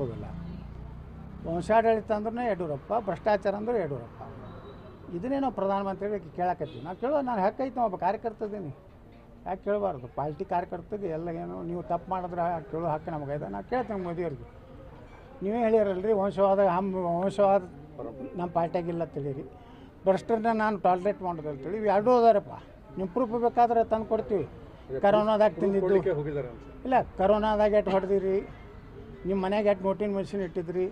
ಒಪ್ಪೋದಿಲ್ಲ. ವಂಶಾಡಳಿತ ಅಂದ್ರೂ ಯಡಿಯೂರಪ್ಪ ಭ್ರಷ್ಟಾಚಾರ ಅಂದ್ರೆ ಯಡಿಯೂರಪ್ಪ. ಇದನ್ನೇ ನಾವು ಪ್ರಧಾನಮಂತ್ರಿಗಳಿಗೆ ಕೇಳಕತ್ತೀವಿ. ನಾವು ಕೇಳೋ ನಾನು ಹಕ್ಕೈತೆ ಒಬ್ಬ ಕಾರ್ಯಕರ್ತದೀನಿ ಯಾಕೆ ಕೇಳಬಾರ್ದು? ಪಾರ್ಟಿ ಕಾರ್ಯಕರ್ತಗೆ ಎಲ್ಲ ಏನು ನೀವು ತಪ್ಪು ಮಾಡಿದ್ರೆ ಕೇಳೋ ಹಕ್ಕು ನಮಗೈತೆ ನಾವು ಕೇಳ್ತೇವೆ ಮೋದಿಯವ್ರಿಗೆ. ನೀವೇ ಹೇಳಿರಲ್ರಿ ವಂಶವಾದ ಹಮ್ ವಂಶವಾದ ನಮ್ಮ ಪಾರ್ಟಿಯಾಗಿಲ್ಲ ತಿಳಿರಿ ಭ್ರಷ್ಟರನ್ನ ನಾನು ಟಾಲ್ರೇಟ್ ಮಾಡೋದು ಅಂತೇಳಿ ಇವು ಎರಡೂ ಅದಾರಪ್ಪ. ನಿಮ್ಮ ಪ್ರೂಫ್ ಬೇಕಾದ್ರೆ ತಂದು ಕೊಡ್ತೀವಿ. ಕರೋನಾದಾಗ ತಿಂದಿದ್ದು. ಇಲ್ಲ ಕರೋನಾದಾಗ ಎಟ್ಟು ಹೊಡೆದಿರಿ? ನಿಮ್ಮ ಮನೆಗೆ ಎಟ್ ನೋಟಿನ ಮೆಷಿನ್ ಇಟ್ಟಿದ್ರಿ?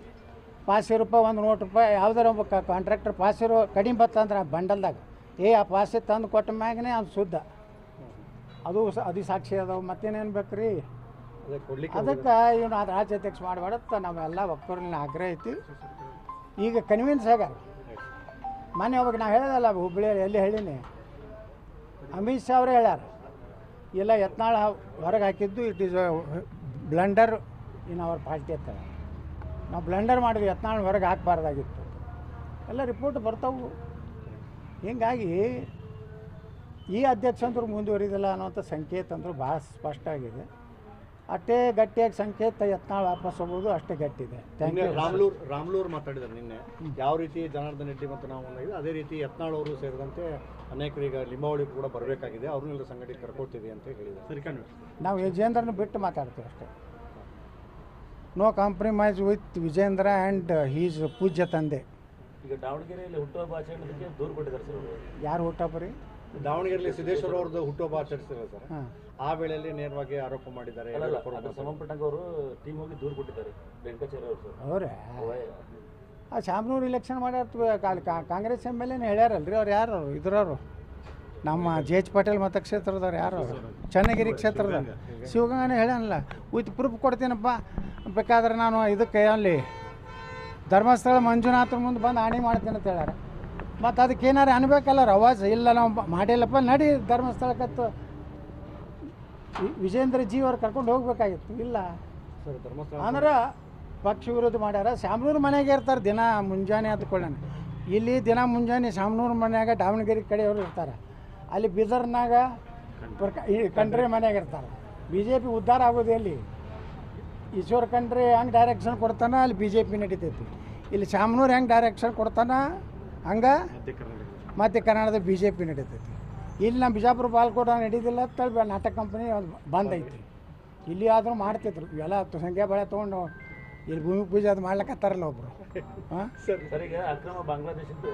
ಪಾಸ್ ರೂಪಾಯಿ ಒಂದು ನೋಟ್ ರೂಪಾಯಿ ಯಾವ್ದಾರ ಒಬ್ಬ ಕಾಂಟ್ರಾಕ್ಟರ್ ಪಾಸ್ ಇರೋ ಕಡಿಮೆ ಬತ್ತಂದ್ರೆ ಆ ಬಂಡಲ್ದಾಗ. ಏ ಆ ಪಾಸ್ ತಂದು ಕೊಟ್ಟ ಮ್ಯಾಗನೇ ಅದು ಶುದ್ಧ. ಅದು ಸ ಅದು ಸಾಕ್ಷಿ ಅದಾವ. ಮತ್ತೇನೇನು ಬೇಕು ರೀ ಅದಕ್ಕೆ ಇವನು ಅದು ರಾಜ್ಯಾಧ್ಯಕ್ಷ ಮಾಡಬೇಡತ್ತ ನಾವೆಲ್ಲ ಒಕ್ಕೂರಿನ ಆಗ್ರಹ ಐತಿ. ಈಗ ಕನ್ವಿನ್ಸ್ ಆಗ್ಯಾರ ಮೊನ್ನೆ ಒಬ್ಬ ನಾವು ಹೇಳೋದಲ್ಲ ಹುಬ್ಬಳ್ಳಿಯಲ್ಲಿ ಎಲ್ಲಿ ಹೇಳಿನಿ? ಅಮಿತ್ ಶಾ ಅವರೇ ಹೇಳ್ಯಾರ. ಇಲ್ಲ ಯತ್ನಾಳ ಹೊರಗೆ ಹಾಕಿದ್ದು it is blunder in our party ಅಂತ ನಾವು ಬ್ಲೆಂಡರ್ ಮಾಡಿದ್ವಿ ಯತ್ನಾಳ್ ಹೊರಗೆ ಹಾಕಬಾರ್ದಾಗಿತ್ತು. ಎಲ್ಲ ರಿಪೋರ್ಟ್ ಬರ್ತಾವು. ಹೀಗಾಗಿ ಈ ಅಧ್ಯಕ್ಷ ಅಂದ್ರೆ ಮುಂದುವರಿದಿಲ್ಲ ಅನ್ನೋಂಥ ಸಂಕೇತ ಅಂದ್ರೆ ಭಾಳ ಸ್ಪಷ್ಟ ಆಗಿದೆ. ಅಷ್ಟೇ ಗಟ್ಟಿಯಾಗಿ ಸಂಕೇತ ಯತ್ನಾಳ್ ವಾಪಸ್ ಹೋಗೋದು ಅಷ್ಟೇ ಗಟ್ಟಿದೆ ರಾಮ್ಲೂರ್ ರಾಮ್ಲೂರ್ ಮಾತಾಡಿದ್ದಾರೆ ನಿನ್ನೆ. ಯಾವ ರೀತಿ ಜನಾರ್ದನ್ ರೆಡ್ಡಿ ಮತ್ತು ನಾವು ಇದೆ ಅದೇ ರೀತಿ ಯತ್ನಾಳ್ ಅವರು ಸೇರಿದಂತೆ ಅನೇಕರೀಗ ಈಗ ಲಿಂಬಾವಳಿ ಕೂಡ ಬರಬೇಕಾಗಿದೆ. ಅವ್ರನ್ನೆಲ್ಲ ಸಂಘಟನೆ ಕರ್ಕೊಳ್ತೀವಿ ಅಂತ ಹೇಳಿದ್ದಾರೆ. ಸರಿ ನಾವು ಯಜೇಂದ್ರನ ಬಿಟ್ಟು ಮಾತಾಡ್ತೀವಿ ಅಷ್ಟೇ. No compromise with Vijayendra and his ಪೂಜ್ಯ ತಂದೆ ಈಗ ದಾವಣಗೆರೆಯಲ್ಲಿ ಹುಟ್ಟುಹಬ್ಬ ಆಚರಣೆಗೆ ದೂರು ಕೊಟ್ಟಿದ್ದಾರೆ ಸರ್ ಅವರು. ಯಾರು ರೀ? ದಾವಣಗೆರೆಯಲ್ಲಿ ಸಿದ್ದೇಶ್ವರ ಅವ್ರದ್ದು ಹುಟ್ಟುಹಬ್ಬ ಸರ್. ಹಾಂ. ಆ ವೇಳೆಯಲ್ಲಿ ನೇರವಾಗಿ ಆರೋಪ ಮಾಡಿದ್ದಾರೆ. ಯಡಿಯೂರಪ್ಪ ಅವರು ಸಂಬಂಧಪಟ್ಟಂಗೆ ಅವರು ಟೀಮ್ ಹೋಗಿ ದೂರು ಕೊಟ್ಟಿದ್ದಾರೆ ವೆಂಕಟಾಚಾರ್ಯ ಅವರು ಸರ್. ಅವರೇ? ಆ ಶಾಮನೂರು ಇಲೆಕ್ಷನ್ ಮಾಡ್ಯಾರ ಕಾಂಗ್ರೆಸ್ ಎಂ ಎಲ್ ಎನ ಹೇಳ್ಯಾರಲ್ರಿ ಅವ್ರು ಯಾರು ಅವ್ರು ಇದ್ರವ್ರು. ನಮ್ಮ ಜೆ ಎಚ್ ಪಟೇಲ್ ಮತಕ್ಷೇತ್ರದವ್ರು ಯಾರು ಅವ್ರು ಚನ್ನಗಿರಿ ಕ್ಷೇತ್ರದ ಶಿವಗಂಗನೇ ಹೇಳ್ಯಾನಲ್ಲ ವಿತ್ ಪ್ರೂಫ್ ಕೊಡ್ತೀನಪ್ಪ. ಬೇಕಾದ್ರೆ ನಾನು ಇದಕ್ಕೆ ಅಲ್ಲಿ ಧರ್ಮಸ್ಥಳ ಮಂಜುನಾಥರ ಮುಂದೆ ಬಂದು ಆಣಿ ಮಾಡ್ತೀನಿ ಅಂತ ಹೇಳ್ಯಾರ. ಮತ್ತು ಅದಕ್ಕೆ ಏನಾರು ಅನ್ಬೇಕಲ್ಲ ರವಾಜ್? ಇಲ್ಲ ನಾವು ಮಾಡಿಲ್ಲಪ್ಪ ನಡಿ ಧರ್ಮಸ್ಥಳಕ್ಕತ್ತು. ವಿ- ವಿಜೇಂದ್ರ ಜಿ ಅವ್ರು ಕರ್ಕೊಂಡು ಹೋಗ್ಬೇಕಾಗಿತ್ತು. ಇಲ್ಲ. ಸರ್ ಧರ್ಮಸ್ಥಳ ಅಂದ್ರೆ ಪಕ್ಷ ವಿರೋಧ ಮಾಡ್ಯಾರ. ಶಾಮನೂರು ಮನೆಗೆ ಇರ್ತಾರೆ ದಿನ ಮುಂಜಾನೆ ಅಂದ್ಕೊಳ್ಳೋಣ ಇಲ್ಲಿ ದಿನ ಮುಂಜಾನೆ ಶಾಮನೂರು ಮನೆಯಾಗ ದಾವಣಗೆರೆ ಕಡೆಯವರು ಇರ್ತಾರೆ. ಅಲ್ಲಿ ಬೀದರ್ನಾಗ ಈ ಕಂಡ್ರೆ ಮನ್ಯಾಗ ಇರ್ತಾರೆ. ಬಿ ಜೆ ಪಿ ಉದ್ಧಾರ ಆಗೋದು ಎಲ್ಲಿ? ಈಶ್ವರ ಖಂಡ್ರೆ ಹೆಂಗೆ ಡೈರೆಕ್ಷನ್ ಕೊಡ್ತಾನ ಅಲ್ಲಿ ಬಿ ಜೆ ಪಿ ನಡೀತೈತಿ. ಇಲ್ಲಿ ಶಾಮನೂರು ಹೆಂಗೆ ಡೈರೆಕ್ಷನ್ ಕೊಡ್ತಾನ ಹಂಗೆ? ಮತ್ತು ಕನ್ನಡದ ಬಿ ಜೆ ಪಿ ನಡೀತೈತಿ. ಇಲ್ಲಿ ನಮ್ಮ ಬಿಜಾಪುರ ಬಾಲ್ಕೋಟ ನಡೀತಿಲ್ಲ ಅಂತೇಳಿ ನಾಟಕ ಕಂಪನಿ ಬಂದ್ ಐತಿ. ಇಲ್ಲಿ ಆದರೂ ಮಾಡ್ತಿದ್ರು ಎಲ್ಲ ಹತ್ತು ಸಂಖ್ಯೆ ಬೆಳೆ ತೊಗೊಂಡು ಇಲ್ಲಿ ಭೂಮಿ ಪೂಜೆ ಅದು ಮಾಡ್ಲಿಕ್ಕತ್ತಾರಲ್ಲ ಒಬ್ರು. ಹಾಂ? ಸರಿ ಈಗ ಅಕ್ರಮ ಬಾಂಗ್ಲಾದೇಶದ್ದು